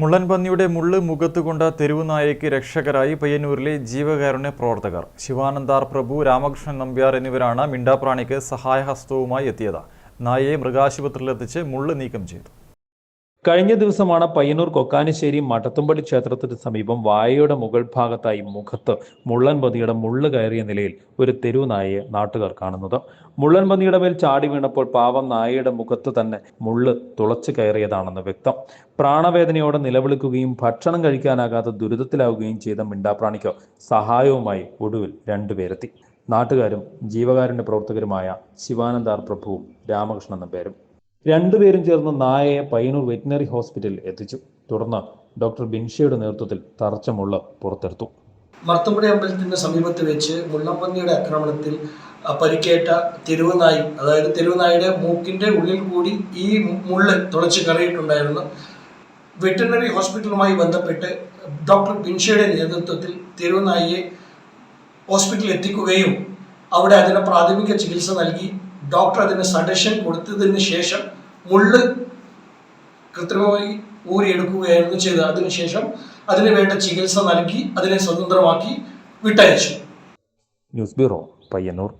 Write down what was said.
മുള്ളൻപന്നിയുടെ മുള്ള് മുഖത്തുകൊണ്ട തെരുവുനായയ്ക്ക് തെരുവു രക്ഷകരായി പയ്യന്നൂരിലെ ജീവകാരുണ്യ പ്രവർത്തകർ. ശിവാനന്ദാർ പ്രഭു രാമകൃഷ്ണൻ നമ്പ്യാർ എന്നിവരാണ് മിണ്ടാപ്രാണിക്ക് സഹായഹസ്തവുമായി എത്തിയത്. നായയെ മൃഗാശുപത്രിയിലെത്തിച്ച് മുള്ള് നീക്കം ചെയ്തു. കഴിഞ്ഞ ദിവസമാണ് പയ്യന്നൂർ കൊക്കാനശ്ശേരി മഠത്തുംപള്ളി ക്ഷേത്രത്തിന് സമീപം വായയുടെ മുകൾ ഭാഗത്തായി മുഖത്ത് മുള്ളൻപതിയുടെ മുള്ള് കയറിയ നിലയിൽ ഒരു തെരുവ് നായയെ നാട്ടുകാർ കാണുന്നത്. മുള്ളൻപന്നിയുടെ മേൽ ചാടി വീണപ്പോൾ പാവം നായയുടെ മുഖത്ത് തന്നെ മുള്ള് തുളച്ചു കയറിയതാണെന്ന് വ്യക്തം. പ്രാണവേദനയോടെ നിലവിളിക്കുകയും ഭക്ഷണം കഴിക്കാനാകാതെ ദുരിതത്തിലാവുകയും ചെയ്ത മിണ്ടാപ്രാണിക്ക് സഹായവുമായി ഒടുവിൽ രണ്ടുപേരെത്തി. നാട്ടുകാരും ജീവകാരുണ്യ പ്രവർത്തകരുമായ ശിവാനന്ദാർ പ്രഭുവും രാമകൃഷ്ണൻ നമ്പ്യാരും രണ്ടുപേരും ചേർന്ന് നായയെ പയ്യന്നൂർ വെറ്റിനറി ഹോസ്പിറ്റലിൽ എത്തിച്ചു. തുടർന്ന് ഡോക്ടർ ബിൻഷയുടെ നേതൃത്വത്തിൽ തറച്ചമുള്ള പുറത്തെടുത്തു. മർത്തമ്പുഴ അമ്പലത്തിന്റെ സമീപത്ത് വെച്ച് മുള്ളംപന്നിയുടെ ആക്രമണത്തിൽ പരിക്കേറ്റ തെരുവുനായി അതായത് തെരുവുനായുടെ മൂക്കിന്റെ ഉള്ളിൽ കൂടി ഈ മുള്ള് തുളച്ച് കറിയിട്ടുണ്ടായിരുന്നു വെറ്റിനറി ഹോസ്പിറ്റലുമായി ബന്ധപ്പെട്ട് ഡോക്ടർ ബിൻഷയുടെ നേതൃത്വത്തിൽ തെരുവുനായിയെ ഹോസ്പിറ്റലിൽ എത്തിക്കുകയും അവിടെ അതിന് പ്രാഥമിക ചികിത്സ നൽകി. ഡോക്ടർ അതിന് സഡഷൻ കൊടുത്തതിന് ശേഷം മുള്ള് കൃത്രിമമായി ഊരിയെടുക്കുകയായിരുന്നു ചെയ്തത്. അതിനുശേഷം അതിന് വേണ്ട ചികിത്സ നൽകി അതിനെ സ്വതന്ത്രമാക്കി വിട്ടയച്ചു. News bureau Payyanur.